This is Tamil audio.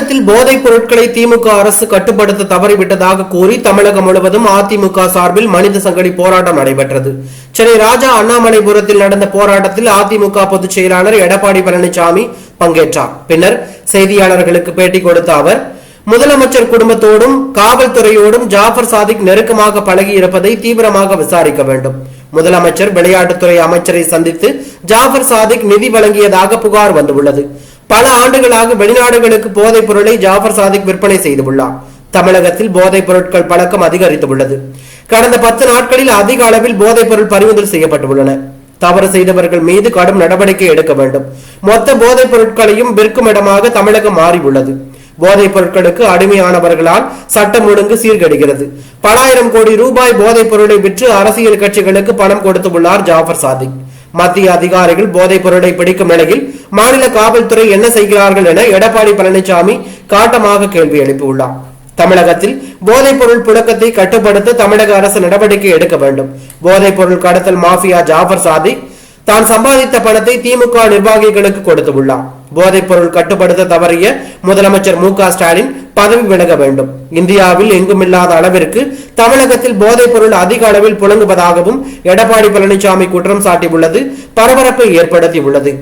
தமிழகத்தில் போதைப் பொருட்களை திமுக அரசு கட்டுப்படுத்த தவறிவிட்டதாக கூறி தமிழகம் முழுவதும் அதிமுக சார்பில் மனித சங்கடி போராட்டம் நடைபெற்றது. சென்னை ராஜா அண்ணாமலைபுரத்தில் நடந்த போராட்டத்தில் அதிமுக பொதுச் செயலாளர் எடப்பாடி பழனிசாமி பங்கேற்றார். பின்னர் செய்தியாளர்களுக்கு பேட்டி கொடுத்த அவர் முதலமைச்சர் குடும்பத்தோடும் காவல்துறையோடும் ஜாஃபர் சாதிக் நெருக்கமாக பழகி இருப்பதை தீவிரமாக விசாரிக்க வேண்டும். முதலமைச்சர் விளையாட்டுத்துறை அமைச்சரை சந்தித்து ஜாஃபர் சாதிக் நிதி வழங்கியதாக புகார் வந்துள்ளது. பல ஆண்டுகளாக வெளிநாடுகளுக்கு போதைப் பொருளை ஜாஃபர் சாதிக் விற்பனை செய்துள்ளார். தமிழகத்தில் போதைப் பொருட்கள் பழக்கம் அதிகரித்துள்ளது. கடந்த பத்து நாட்களில் அதிக அளவில் போதைப் பொருள் பறிமுதல் செய்யப்பட்டுள்ளன. தவறு செய்தவர்கள் மீது கடும் நடவடிக்கை எடுக்க வேண்டும். மொத்த போதைப் பொருட்களையும் விற்கும் இடமாக தமிழகம் மாறியுள்ளது. போதைப் பொருட்களுக்கு அடிமையானவர்களால் சட்டம் ஒழுங்கு சீர்கெடுகிறது. பலாயிரம் கோடி ரூபாய் போதைப் பொருளை விற்று அரசியல் கட்சிகளுக்கு பணம் கொடுத்துள்ளார் ஜாஃபர் சாதிக். மத்திய அதிகாரிகள் போதைப் பொருளை பிடிக்கும் நிலையில் மாநில காவல்துறை என்ன செய்கிறார்கள் என எடப்பாடி பழனிசாமி காட்டமாக கேள்வி எழுப்பியுள்ளார். தமிழகத்தில் போதைப் பொருள் புழக்கத்தை கட்டுப்படுத்த தமிழக அரசு நடவடிக்கை எடுக்க வேண்டும். போதைப் பொருள் கடத்தல் மாஃபியா ஜாஃபர் சாதிக் தான் சம்பாதித்த பணத்தை திமுக நிர்வாகிகளுக்கு கொடுத்துள்ளார் போதைப் பொருள் கட்டுப்படுத்த தவறிய முதலமைச்சர் மு ஸ்டாலின் பதவி விலக வேண்டும். இந்தியாவில் எங்குமில்லாத அளவிற்கு தமிழகத்தில் போதைப் பொருள் அதிக அளவில் புழங்குவதாகவும் எடப்பாடி பழனிசாமி குற்றம் சாட்டியுள்ளது பரபரப்பை ஏற்படுத்தியுள்ளது.